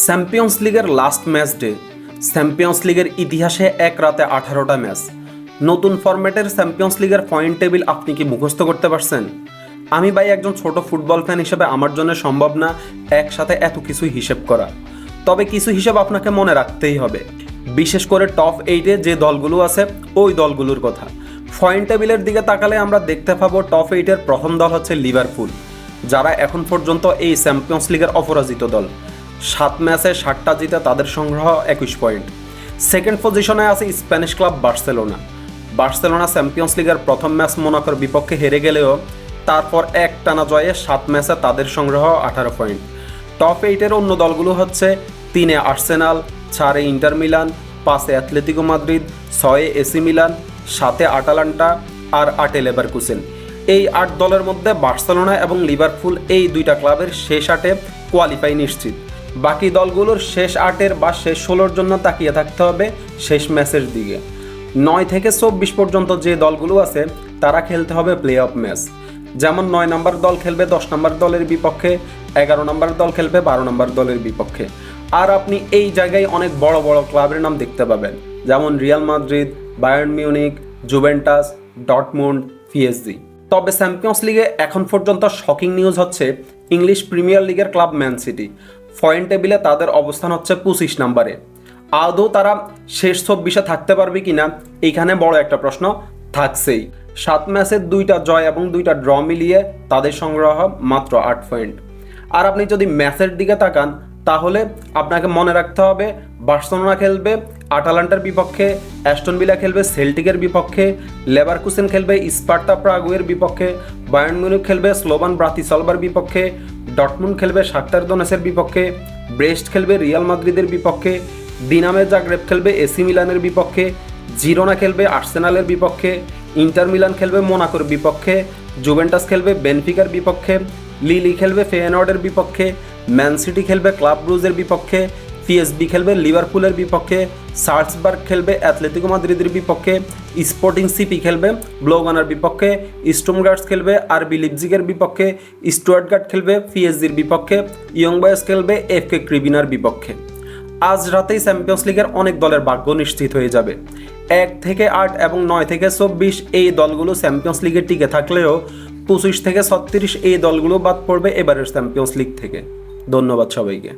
Champions লিগের last match day champions লিগের ইতিহাসে এক রাতে আঠারোটা ম্যাচ নতুন ফরম্যাটের চ্যাম্পিয়ন্স লিগের পয়েন্ট টেবিল আপনি কি মুখস্থ করতে পারছেন? আমি ভাই একজন ছোট ফুটবল ফ্যান হিসেবে আমার জন্য সম্ভব না একসাথে এত কিছু হিসেব করা। তবে কিছু হিসাব আপনাকে মনে রাখতেই হবে। বিশেষ করে টপ এইটে যে দলগুলো আছে, ওই দলগুলোর কথা। পয়েন্ট টেবিলের দিকে তাকালে আমরা দেখতে পাবো টপ এইটের প্রথম দল হচ্ছে লিভারপুল যারা এখন পর্যন্ত এই চ্যাম্পিয়ন্স লিগের অপরাজিত দল। সাত ম্যাচে ষাটটা জিতে তাদের সংগ্রহ একুশ পয়েন্ট। সেকেন্ড পজিশনে আছে Spanish club Barcelona. Barcelona Champions লিগের প্রথম ম্যাচ মোনাকোর বিপক্ষে হেরে গেলেও তারপর এক টানা জয়ে সাত ম্যাচে তাদের সংগ্রহ আঠারো পয়েন্ট। টপ এইটের অন্য দলগুলো হচ্ছে তিনে আর্সেনাল, চারে ইন্টার মিলান, পাঁচে অ্যাথলেটিকো মাদ্রিদ, ছয়ে এসি মিলান, সাতে আটালান্টা আর আটে লেভারকুসেন। এই আট দলের মধ্যে বার্সেলোনা এবং লিভারপুল এই দুইটা ক্লাবের শেষ আটে কোয়ালিফাই নিশ্চিত। বাকি দলগুলোর শেষ আটের বা শেষ ষোলোর জন্য তাকিয়ে থাকতে হবে শেষ ম্যাচের দিকে। নয় থেকে চব্বিশ পর্যন্ত যে দলগুলো আছে, তারা খেলতে হবে প্লে অফ ম্যাচ যেমন নয় নম্বর দল খেলবে দশ নম্বর দলের বিপক্ষে, এগারো নম্বর দল খেলবে বারো নম্বর দলের বিপক্ষে। আর আপনি এই জায়গায় অনেক বড় বড় ক্লাবের নাম দেখতে পাবেন। যেমন Real Madrid, Bayern Munich Juventus Dortmund PSG. তবে চ্যাম্পিয়ন্স লিগে এখন পর্যন্ত শকিং নিউজ হচ্ছে, ইংলিশ প্রিমিয়ার লিগের ক্লাব ম্যান সিটি। পয়েন্ট টেবিলে তাদের অবস্থান হচ্ছে পঁচিশ নম্বরে। আদৌ তারা শেষ চব্বিশে থাকতে পারবে কিনা, এইখানে বড় একটা প্রশ্ন থাকছেই। সাত ম্যাচের দুইটা জয় এবং দুইটা ড্র মিলিয়ে তাদের সংগ্রহ মাত্র আট পয়েন্ট। আর আপনি যদি ম্যাচের দিকে তাকান, তাহলে আপনাকে মনে রাখতে হবে বার্সেলোনা খেলবে, আটালান্টার বিপক্ষে, অ্যাস্টন ভিলা খেলবে, সেল্টিকের বিপক্ষে, লেভারকুসেন খেলবে স্পার্টা প্রাগুয়ের বিপক্ষে, বায়ার্ন মিউনিক খেলবে, স্লোভান ব্রাতিসলবার বিপক্ষে ডটমুন খেলবে শাক্তার দোনেসের বিপক্ষে, ব্রেস্ট খেলবে, রিয়াল মাদ্রিদের বিপক্ষে, দিনামে জাগরেব খেলবে, এসি মিলানের বিপক্ষে, জিরোনা খেলবে, আর্সেনালের বিপক্ষে, ইন্টার মিলান খেলবে, মোনাকোর বিপক্ষে, জুভেন্টাস খেলবে, বেনফিকার বিপক্ষে, লিলি খেলবে ফেয়ানর্ডের বিপক্ষে, ম্যান সিটি খেলবে, ক্লাব ব্রুজের বিপক্ষে পিএসবি খেলবে লিভারপুলের বিপক্ষে সার্চবার্গ খেলবে অ্যাথলেটিকো মাদ্রিদের বিপক্ষে স্পোর্টিং সিপি খেলবে ব্লোগানার বিপক্ষে স্টোমগার্ডস খেলবে আর আরবি লিপজিগের বিপক্ষে স্টুয়ার্টগার্ড খেলবে পিএসজির বিপক্ষে ইয়ং বয়েস খেলবে এফকে ক্রিবিনার বিপক্ষে। আজ রাতেই চ্যাম্পিয়ন্স লিগের অনেক দলের ভাগ্য নিশ্চিত হয়ে যাবে। এক থেকে আট এবং নয় থেকে চব্বিশ এই দলগুলো চ্যাম্পিয়ন্স লিগে টিকে থাকলেও পঁচিশ থেকে ছত্রিশ এই দলগুলো বাদ পড়বে এবারের চ্যাম্পিয়ন্স লিগ থেকে। ধন্যবাদ সবাইকে।